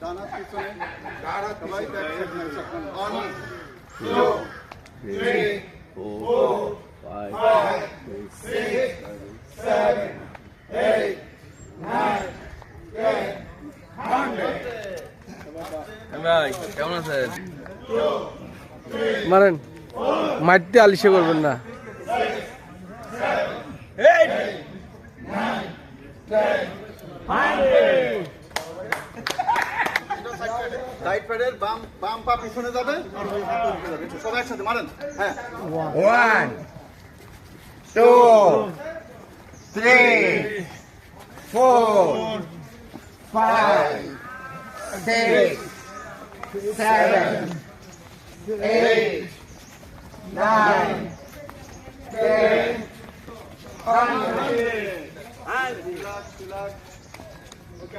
Done back one three, four, five, six, seven, eight, nine, ten, hundred. কেমন আছেন মারেন মারতে আলিশে করবেন না রাইট প্যাডের বাম বাম পা পিছনে যাবে আর ওই হাত উপরে যাবে। সবাই একসাথে মারেন। হ্যাঁ। One, two, three, four, five, six, seven, eight, nine, ten, hundred. Relax relax okay